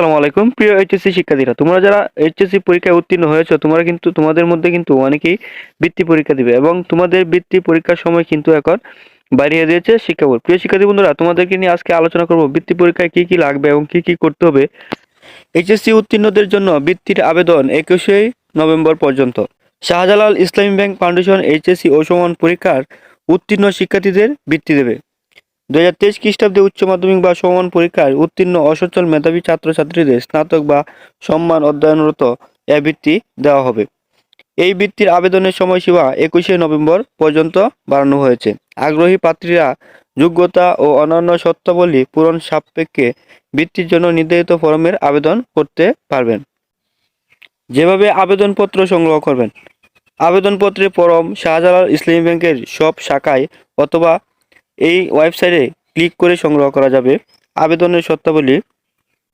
আসসালামু আলাইকুম। প্রিয় এইচএসসি শিক্ষার্থীরা, তোমরা যারা এইচএসসি পরীক্ষায় উত্তীর্ণ হয়েছো, তোমরা কিন্তু, তোমাদের মধ্যে কিন্তু অনেকেই বৃত্তি পরীক্ষা দিবে এবং তোমাদের বৃত্তি পরীক্ষার সময় কিন্তু এখন বাড়িয়ে দিয়েছে শিক্ষা বোর্ড। প্রিয় শিক্ষার্থী বন্ধুরা, তোমাদেরকে নিয়ে আজকে আলোচনা করব বৃত্তি পরীক্ষায় কি কি লাগবে এবং কি কি করতে হবে এইচএসসি উত্তীর্ণদের জন্য বৃত্তির আবেদন একুশে নভেম্বর পর্যন্ত। শাহজালাল ইসলামী ব্যাংক ফাউন্ডেশন এইচএসসি ও সমান পরীক্ষার উত্তীর্ণ শিক্ষার্থীদের বৃত্তি দেবে। দুই হাজার তেইশ খ্রিস্টাব্দে উচ্চ মাধ্যমিক বা সমান পরীক্ষায় উত্তীর্ণ অসচল মেধাবী ছাত্রছাত্রীদের স্নাতক বা সম্মান অধ্যয়নরত এ বৃত্তি দেওয়া হবে। এই বৃত্তির আবেদনের সময়সীমা একুশে নভেম্বর পর্যন্ত বাড়ানো হয়েছে। আগ্রহী প্রার্থীরা যোগ্যতা ও অন্যান্য শর্তাবলী পূরণ সাপেক্ষে বৃত্তির জন্য নির্ধারিত ফরমের আবেদন করতে পারবেন। যেভাবে আবেদনপত্র সংগ্রহ করবেন। আবেদনপত্রের ফরম শাহজালাল ইসলামী ব্যাংকের সব শাখায় অথবা এই ওয়েবসাইটে ক্লিক করে সংগ্রহ করা যাবে। আবেদনের শর্তাবলী,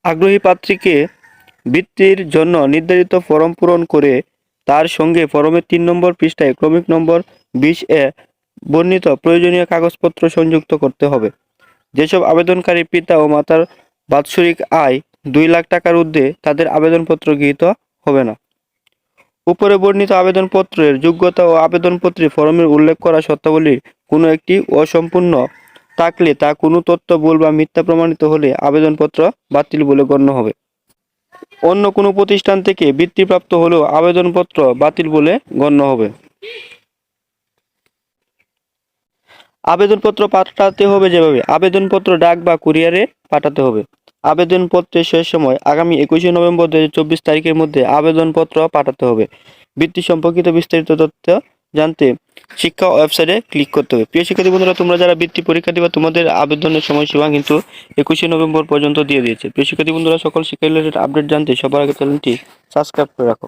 আগ্রহী প্রার্থীকে বৃত্তির জন্য নির্ধারিত ফরম পূরণ করে তার সঙ্গে ফরমের তিন নম্বর পৃষ্ঠায় ক্রমিক নম্বর বিশ এ বর্ণিত প্রয়োজনীয় কাগজপত্র সংযুক্ত করতে হবে। যেসব আবেদনকারী পিতা ও মাতার বাৎসরিক আয় দুই লাখ টাকার ঊর্ধ্বে তাদের আবেদনপত্র গৃহীত হবে না। উপরে বর্ণিত আবেদনপত্রের যোগ্যতা ও আবেদনপত্রে ফরমের উল্লেখ করা শর্তাবলীর কোনো একটি অসম্পূর্ণ থাকলে তা কোনো তথ্য, ভুল বা মিথ্যা প্রমাণিত হলে আবেদনপত্র বাতিল বলে গণ্য হবে। অন্য কোনো প্রতিষ্ঠান থেকে বৃত্তিপ্রাপ্ত হলেও আবেদনপত্র বাতিল বলে গণ্য হবে। আবেদনপত্র পাঠাতে হবে যেভাবে, আবেদনপত্র ডাক বা কুরিয়ারে পাঠাতে হবে। আবেদনপত্রের শেষ সময় আগামী একুশে নভেম্বর দু চব্বিশ তারিখের মধ্যে আবেদনপত্র পাঠাতে হবে। বৃত্তি সম্পর্কিত বিস্তারিত তথ্য জানতে শিক্ষা ওয়েবসাইটে ক্লিক করতে হবে। প্রিয় শিক্ষার্থী বন্ধুরা, তোমরা যারা বৃত্তি পরীক্ষা দিবা, তোমাদের আবেদনের সময়সীমা কিন্তু একুশে নভেম্বর পর্যন্ত দিয়ে দিয়েছে। প্রিয় শিক্ষার্থী বন্ধুরা, সকল শিক্ষা রিলেটেড আপডেট জানতে সবার আগে চ্যানেলটি সাবস্ক্রাইব করে রাখো।